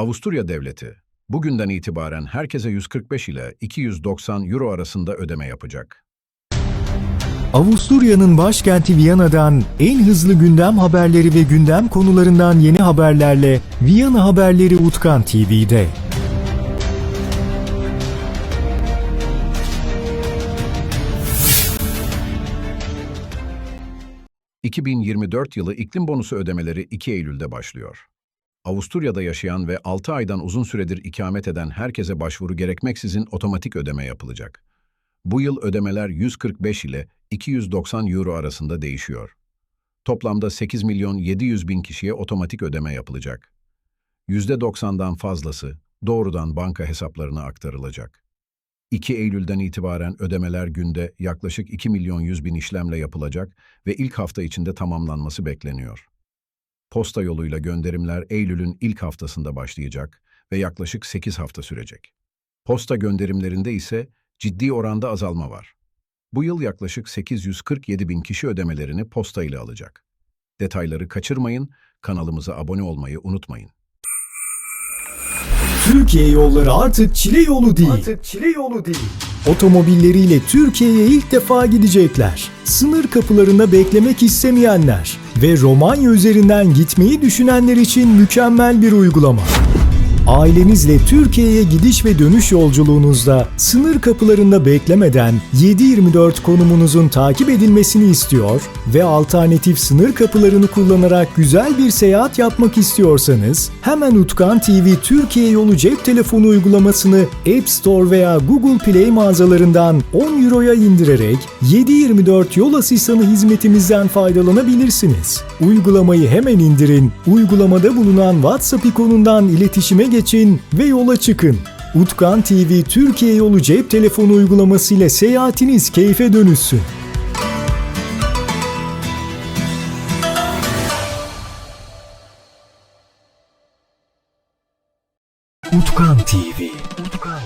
Avusturya Devleti, bugünden itibaren herkese 145 ile 290 euro arasında ödeme yapacak. Avusturya'nın başkenti Viyana'dan en hızlı gündem haberleri ve gündem konularından yeni haberlerle Viyana Haberleri Utkan TV'de. ...2024 yılı iklim bonusu ödemeleri 2 Eylül'de başlıyor. Avusturya'da yaşayan ve 6 aydan uzun süredir ikamet eden herkese başvuru gerekmeksizin otomatik ödeme yapılacak. Bu yıl ödemeler 145 ile 290 euro arasında değişiyor. Toplamda 8 milyon 700 bin kişiye otomatik ödeme yapılacak. %90'dan fazlası doğrudan banka hesaplarına aktarılacak. 2 Eylül'den itibaren ödemeler günde yaklaşık 2 milyon 100 bin işlemle yapılacak ve ilk hafta içinde tamamlanması bekleniyor. Posta yoluyla gönderimler Eylül'ün ilk haftasında başlayacak ve yaklaşık 8 hafta sürecek. Posta gönderimlerinde ise ciddi oranda azalma var. Bu yıl yaklaşık 847 bin kişi ödemelerini posta ile alacak. Detayları kaçırmayın, kanalımıza abone olmayı unutmayın. Türkiye yolları artık çile yolu değil. Artık çile yolu değil. Otomobilleriyle Türkiye'ye ilk defa gidecekler. Sınır kapılarında beklemek istemeyenler ve Romanya üzerinden gitmeyi düşünenler için mükemmel bir uygulama. Ailenizle Türkiye'ye gidiş ve dönüş yolculuğunuzda sınır kapılarında beklemeden 7/24 konumunuzun takip edilmesini istiyor ve alternatif sınır kapılarını kullanarak güzel bir seyahat yapmak istiyorsanız hemen Utkan TV Türkiye yolu cep telefonu uygulamasını App Store veya Google Play mağazalarından 10 euroya indirerek 7/24 yol asistanı hizmetimizden faydalanabilirsiniz. Uygulamayı hemen indirin, uygulamada bulunan WhatsApp ikonundan iletişime geçin ve yola çıkın. Utkan TV Türkiye yolu cep telefonu uygulaması ile seyahatiniz keyfe dönüşsün. Utkan TV. Utkan